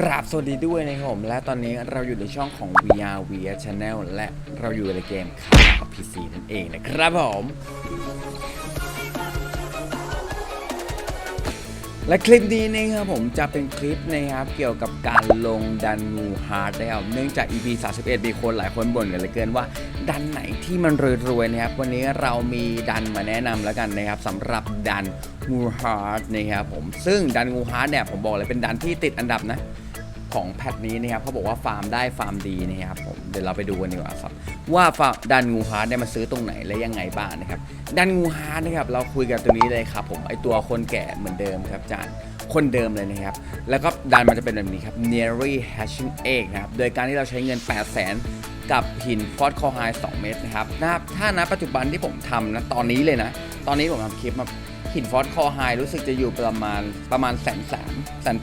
กราบสวัสดีด้วยนะครับผมและตอนนี้เราอยู่ในช่องของ VR VR Channel และเราอยู่ในเกมคาร์พีซีนั่นเองนะครับผม และคลิปนี้นะครับผมจะเป็นคลิปนะครับเกี่ยวกับการลงดันงูฮาร์ดนะครับเนื่องจาก EP 31 มีคนหลายคนบ่นกันเหลือเกินว่า ดันไหนที่มันรวยๆนะครับวันนี้เรามีดันมาแนะนำแล้วกันนะครับสำหรับดันงูฮาร์ดนะครับผมซึ่งดันงูฮาร์ดเนี่ยผมบอกเลยเป็นดันที่ติดอันดับนะ ของแพทนี้นะครับเขาบอกว่าฟาร์มได้ฟาร์มดีนะครับผมเดี๋ยวเราไปดูกันดีกว่าครับ ว่าฟาร์มดันงูฮาร์ดได้มาซื้อตรงไหนและยังไงบ้างนะครับดันงูฮาร์ดนะครับเราคุยกันตรงนี้เลยครับผมไอตัวคนแก่เหมือนเดิมครับจารย์คนเดิมเลยนะครับ แล้วก็ดันมันจะเป็นแบบนี้ครับ nearly hatching egg นะครับโดยการที่เราใช้เงิน 8 0 0 0 0 0 กับหินฟอสคอไฮ2เม็ดนะครับนะถ้าณปัจจุบันที่ผมทำนะตอนนี้เลยนะ ตอนนี้ผมทำคลิปมาหินฟอสคอไฮรู้สึกจะอยู่ประมาณประมาณแสนสามแสน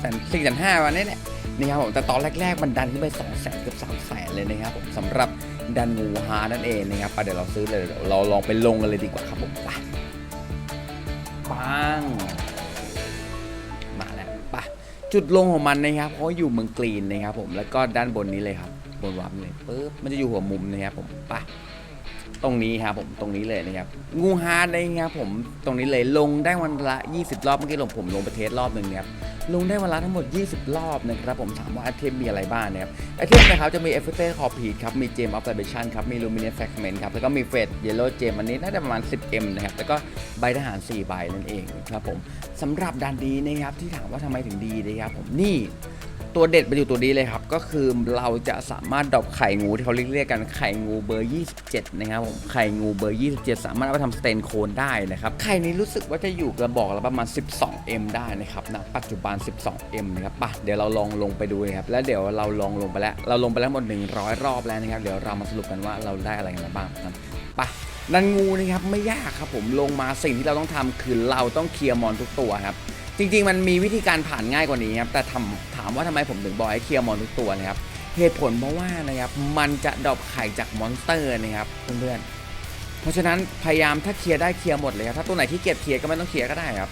แสนสี่แสนห้าวันนี้แหละ นี่ครับผมแต่ตอนแรกๆมันดันขึ้นไป2 0 0แสนเกือบ3 0 0แสนเลยนะครับผมสำหรับดันงูฮานั่นเองนะครับไปเดี๋ยวเราซื้อเลยเราลองไปลงกันเลยดีกว่าครับผมไปปังมาแล้วไปจุดลงของมันนะครับเพราะอยู่เมืองกรีนนะครับผมแล้วก็ด้านบนนี้เลยครับ บนวับเลยปึ๊บมันจะอยู่หัวมุมนะครับผมไปตรงนี้ครับผมตรงนี้เลยนะครับงูฮาร์ดนะครับผมตรงนี้เลยลงได้วันละ 20 รอบเมื่อกี้ลงผมลงไปเทสรอบหนึ่งนะครับ ลงได้วันละทั้งหมด 20 รอบนะครับผมถามว่าไอเทมมีอะไรบ้างนะครับไอเทมนะครับจะมี e f f e c t e d Core p e ครับมีเจมออฟไลเบชันครับมีลูมิเนสแฟกเมนต์ครับแล้วก็มีเฟดเยลโล่เจมอันนี้น่าจะประมาณ 10M นะครับแล้วก็ใบทหาร 4 ใบนั่นเองครับผมสำหรับดันดีนะครับที่ถามว่าทำไมถึงดีนะครับผมนี่ ตัวเด็ดไปอยู่ตัวนี้เลยครับ ก็คือเราจะสามารถดรอปไข่งูที่เขาเรียกกันไข่งูเบอร์ 27 นะครับผมไข่งูเบอร์ 27 สามารถเอาไปทำสเตนโคนได้นะครับไข่นี้รู้สึกว่าจะอยู่กระบอกละประมาณ 12M ได้นะครับณปัจจุบัน 12M นะครับป่ะเดี๋ยวเราลองลงไปดูนะครับแล้วเดี๋ยวเราลองลงไปแล้ว เราลงไปแล้วหมด 100 รอบแล้วนะครับเดี๋ยวเรามาสรุปกันว่าเราได้อะไรกันมาบ้างนะครับป่ะดันงูนะครับไม่ยากครับผมลงมาสิ่งที่เราต้องทำคือเราต้องเคลียร์มอนทุกตัวครับ จริงๆ มันมีวิธีการผ่านง่ายกว่านี้ครับแต่ทำถามว่าทำไมผมถึงบอกให้เคลียร์มอนทุกตัวนะครับเหตุผลเพราะว่านะครับมันจะดรอปไข่จากมอนสเตอร์นะครับเพื่อนๆเพราะฉะนั้นพยายามถ้าเคลียร์ได้เคลียร์หมดเลยครับถ้าตัวไหนที่เกียจเคลียร์ก็ไม่ต้องเคลียร์ก็ได้ครับ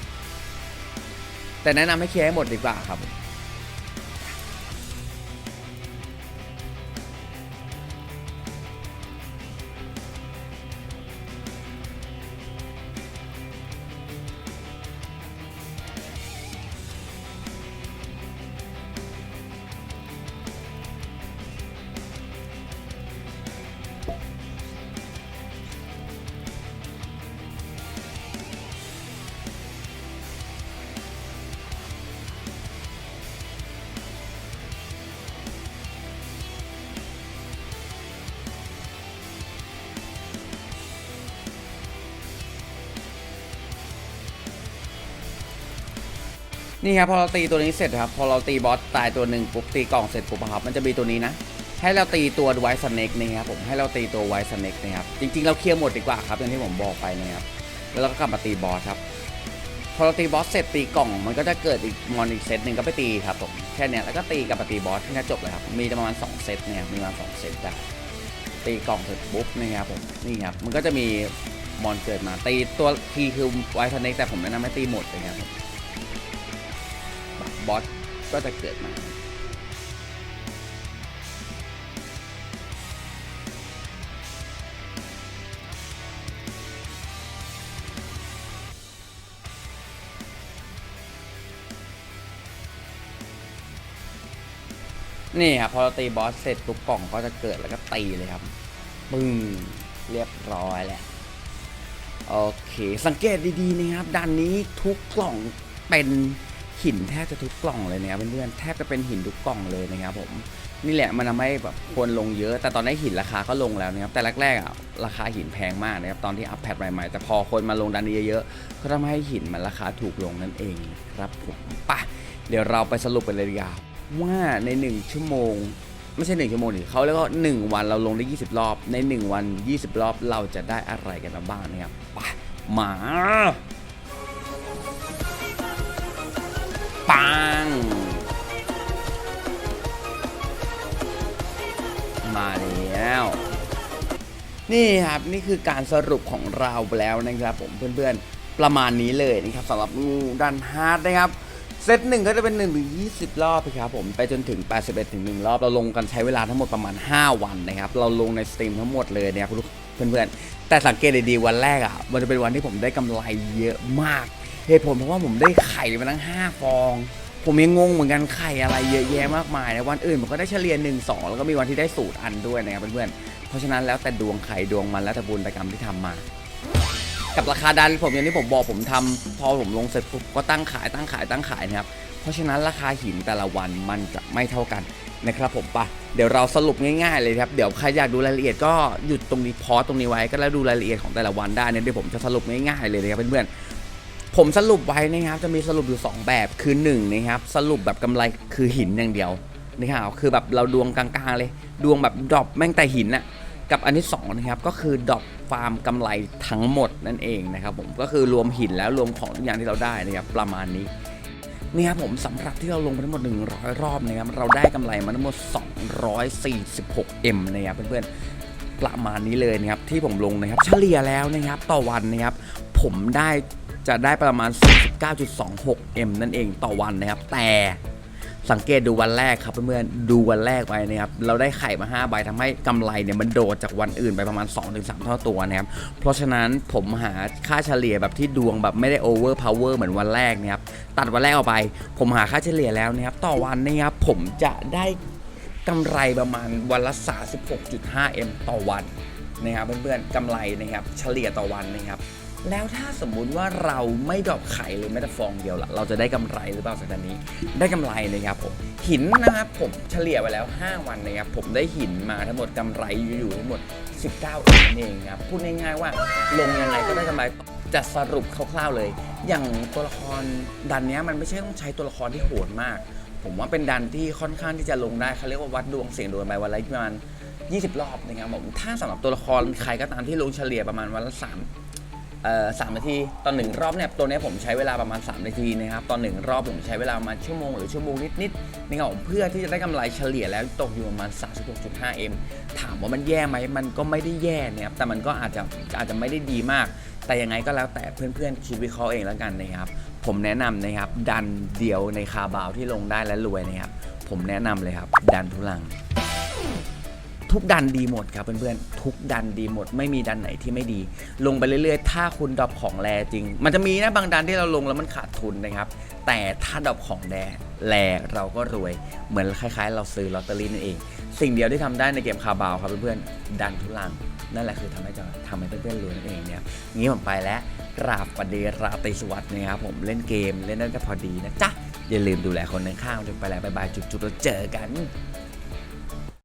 แต่แนะนำให้เคลียร์ให้หมดดีกว่าครับ นี่ครับพอเราตีตัวนี้เสร็จครับ พอเราตีบอสตายตัวหนึ่งปุ๊บตีกล่องเสร็จปุ๊บอะครับมันจะมีตัวนี้นะ ให้เราตีตัวไวสเน็กนะครับผมให้เราตีตัวไวสเน็กนะครับจริงๆ เราเคลียร์หมดดีกว่าครับอย่างที่ผมบอกไปนะครับแล้วเราก็กลับมาตีบอสครับพอเราตีบอสเสร็จตีกล่องมันก็จะเกิดอีกมอนอีกเซตหนึ่งก็ไปตีครับผมแค่นี้แล้วก็ตีกับมาตีบอสแค่นี้จบเลยครับมีประมาณสองเซตนะครับมีประมาณสองเซตได้ตีกล่องเสร็จปุ๊บนะครับผมนี่ครับมันก็จะมีมอนเกิดมาตีตัวทีคือไวสเน็กแต่ผมแนะนำให้ตีหมดเลยครับ บอสก็จะเกิดมา นี่ครับพอเราตีบอสเสร็จปุ๊บกล่องก็จะเกิดแล้วก็ตีเลยครับปึ้งเรียบร้อยแล้วโอเค สังเกตดีๆนะครับด้านนี้ทุกกล่องเป็น หินแทบจะทุกกล่องเลยนะครับเพื่อนๆแทบจะเป็นหินทุกกล่องเลยนะครับผมนี่แหละมันทำให้แบบคนลงเยอะ แต่ตอนนี้หินราคาก็ลงแล้วนะครับแต่แรกๆอะราคาหินแพงมากนะครับตอนที่อัปแพดใหม่ๆแต่พอคนมาลงดันเยอะๆก็ทำให้หินมันราคาถูกลงนั่นเองครับผมปะเดี๋ยวเราไปสรุปกันเลยดีกว่าว่าใน 1 ชั่วโมง ไม่ใช่ 1 ชั่วโมงดิเขาเรียกว่า1 วันเราลงได้ 20 รอบ ใน 1 วัน 20 รอบเราจะได้อะไรกันบ้างนะครับไปมา ปัง มาแล้ว นี่ครับ นี่คือการสรุปของเราไปแล้วนะครับผมเพื่อนๆ ประมาณนี้เลยนะครับสำหรับงูดันฮาร์ดนะครับเซตหนึ่งก็จะเป็น1ถึง20รอบครับผมไปจนถึง 81ถึง1รอบ เราลงกันใช้เวลาทั้งหมดประมาณ 5 วันนะครับ เราลงในสตรีมทั้งหมดเลยนะครับเพื่อนๆ แต่สังเกตดีๆวันแรกอะ มันจะเป็นวันที่ผมได้กำไรเยอะมาก เหตุผลเพราะว่าผมได้ไข่มาทั้ง 5 ฟอง ผมยังงงเหมือนกันไข่อะไรเยอะแยะมากมายนะวันอื่นผมก็ได้เฉลี่ย1 2 แล้วก็มีวันที่ได้สูตรอันด้วยนะครับเพื่อนๆ เพราะฉะนั้นแล้วแต่ดวงไข่ดวงมันแล้วแต่บุญแต่กรรมที่ทำมากับราคาดันผมอย่างที่ผมบอกผมทำพอผมลงเสร็จปุ๊บก็ตั้งขายตั้งขายตั้งขายนะครับเพราะฉะนั้นราคาหินแต่ละวันมันจะไม่เท่ากันนะครับผมปะเดี๋ยวเราสรุปง่ายๆเลยครับเดี๋ยวใครอยากดูรายละเอียดก็หยุดตรงนี้พอตรงนี้ไว้ก็แล้วดูรายละเอียดของแต่ละวันได้เนี่ยเดี๋ยวผมจะสรุปง่ายๆเลยนะครับเพื่อนๆ ผมสรุปไว้นะครับจะมีสรุปอยู่ 2 แบบคือ1นะครับสรุปแบบกำไรคือหินอย่างเดียวนะครับคือแบบเราดวงกลางๆเลย ดวงแบบดรอปแม่งแต่หินน่ะกับอันที่2นะครับก็คือดรอปฟาร์มกำไรทั้งหมดนั่นเองนะครับผมก็คือรวมหินแล้วรวมของทุกอย่างที่เราได้นะครับประมาณนี้นี่ครับผมสำหรับที่เราลงไปทั้งหมด 100 รอบนะครับเราได้กำไรมาทั้งหมด 246M นะครับเพื่อนๆประมาณนี้เลยนะครับที่ผมลงนะครับเฉลี่ยแล้วนะครับต่อวันนะครับผมได้ จะได้ประมาณ 49.26M นั่นเองต่อวันนะครับ แต่สังเกตดูวันแรกครับเพื่อนๆดูวันแรกไปนะครับเราได้ไข่มา5ใบทำให้กำไรเนี่ยมันโดดจากวันอื่นไปประมาณ 2-3 เท่าตัวนะครับเพราะฉะนั้นผมหาค่าเฉลี่ยแบบที่ดวงแบบไม่ได้โอเวอร์พาวเวอร์เหมือนวันแรกนะครับตัดวันแรกออกไป ผมหาค่าเฉลี่ยแล้วนะครับต่อวันนะครับผมจะได้กำไรประมาณวันละ 36.5M ต่อวันนะครับเพื่อนๆกำไรนะครับเฉลี่ยต่อวันนะครับ แล้วถ้าสมมุติว่าเราไม่ดรอปไข่เลยแม้แต่ฟองเดียวล่ะเราจะได้กำไรหรือเปล่าสัปดาห์นี้ ได้กำไรนะครับผมหินนะครับผมเฉลี่ยไปแล้ว 5 วันนะครับผมได้หินมาทั้งหมดกำไรอยู่ทั้งหมด 19เองนั่นเองครับพูดง่ายๆว่าลงยังไงก็ได้กำไรจะสรุปคร่าวๆเลย อย่างตัวละครดันเนี้ยมันไม่ใช่ต้องใช้ตัวละครที่โหดมาก ผมว่าเป็นดันที่ค่อนข้างที่จะลงได้เขาเรียกว่าวัดดวงเสียงดวงไปวันละประมาณ20 รอบนะครับผมถ้าสำหรับตัวละครใครก็ตามที่ลงเฉลี่ยประมาณวันละ3 สามนาทีตอนหนึ่งรอบเนี่ยตัวนี้ผมใช้เวลาประมาณ 3 นาทีนะครับตอนหนึ่งรอบผมใช้เวลาประมาณชั่วโมงหรือชั่วโมงนิดๆนะครับเพื่อที่จะได้กำไรเฉลี่ยแล้วตกอยู่ประมาณ 36.5M ถามว่ามันแย่ไหมมันก็ไม่ได้แย่นะครับแต่มันก็อาจจะอาจจะไม่ได้ดีมาก แต่ยังไงก็แล้วแต่เพื่อนๆคิดวิเคราะห์เองแล้วกันนะครับผมแนะนำนะครับดันเดียวในคาบาวที่ลงได้และรวยนะครับผมแนะนำเลยครับดันทุลัง ทุกดันดีหมดครับเพื่อนๆทุกดันดีหมด ไม่มีดันไหนที่ไม่ดี ลงไปเรื่อยๆ ถ้าคุณดรอปของแรจริง มันจะมีนะบางดันที่เราลงแล้วมันขาดทุนนะครับ แต่ถ้าดรอปของแดแรเราก็รวยเหมือนคล้ายๆ เราซื้อลอตเตอรี่นั่นเอง สิ่งเดียวที่ทำได้ในเกมคาบาวครับเพื่อนๆดันทุลังนั่นแหละคือทำให้จะทำให้เพื่อนๆรวยนั่นเองเนี่ยงี้ผมไปแล้วกราบประเดราตรีสวัสดิ์นะครับผมเล่นเกมเล่นได้พอดีนะจ๊ะอย่าลืมดูแลคนข้างๆจนไปแล้วบายบายจุ๊บๆแล้วเจอกัน